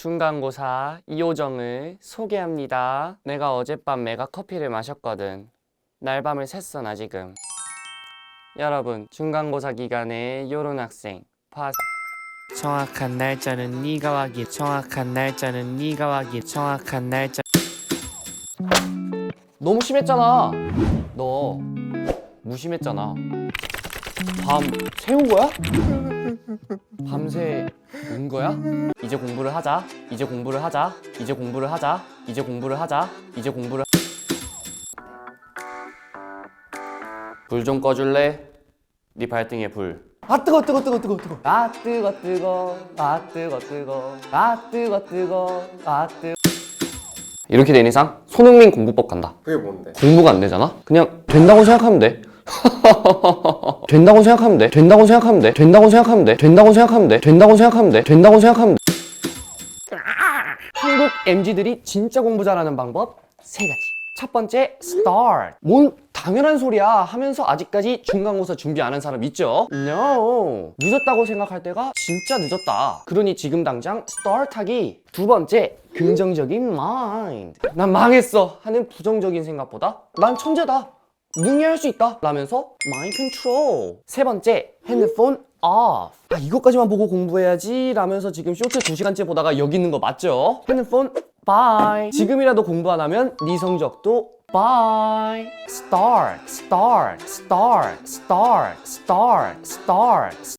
중간고사 이호정을 소개합니다. 내가 어젯밤 메가 커피를 마셨거든. 날밤을 샜어 나 지금. 여러분 중간고사 기간에 요런 학생 파 정확한 날짜는 네가 확인 정확한 날짜는 네가 확인 정확한 날짜 너무 심했잖아 너 무심했잖아 밤 새운 거야? 밤새 운 거야? 이제 공부를 하자 이제 공부를 하자 이제 공부를 하자 이제 공부를 하자 이제 공부를 불 좀 꺼줄래? 네 발등에 불. 아 뜨거 뜨거 뜨거 뜨거 뜨거. 아 뜨거 뜨거. 아 뜨거 뜨거. 아 뜨거 뜨거. 아 뜨. 이렇게 된 이상 손흥민 공부법 간다. 그게 뭔데? 공부가 안 되잖아? 그냥 된다고 생각하면 돼. 된다고 생각하면 돼. 된다고 생각하면 돼. 된다고 생각하면 돼. 된다고 생각하면 돼. 된다고 생각하면 돼. 된다고 생각하면 돼. 한국 MZ들이 진짜 공부 잘하는 방법 세 가지. 첫 번째, start. 뭔 당연한 소리야 하면서 아직까지 중간고사 준비 안 한 사람 있죠? No. 늦었다고 생각할 때가 진짜 늦었다. 그러니 지금 당장 start 하기. 두 번째, 긍정적인 mind. 난 망했어 하는 부정적인 생각보다 난 천재다. 능히 할수 있다? 라면서 mind control 세 번째 핸드폰 off. 아 이것까지만 보고 공부해야지 라면서 지금 쇼츠 2시간째 보다가 여기 있는 거 맞죠? 핸드폰 bye. 지금이라도 공부 안 하면 네 성적도 bye. start start start start start start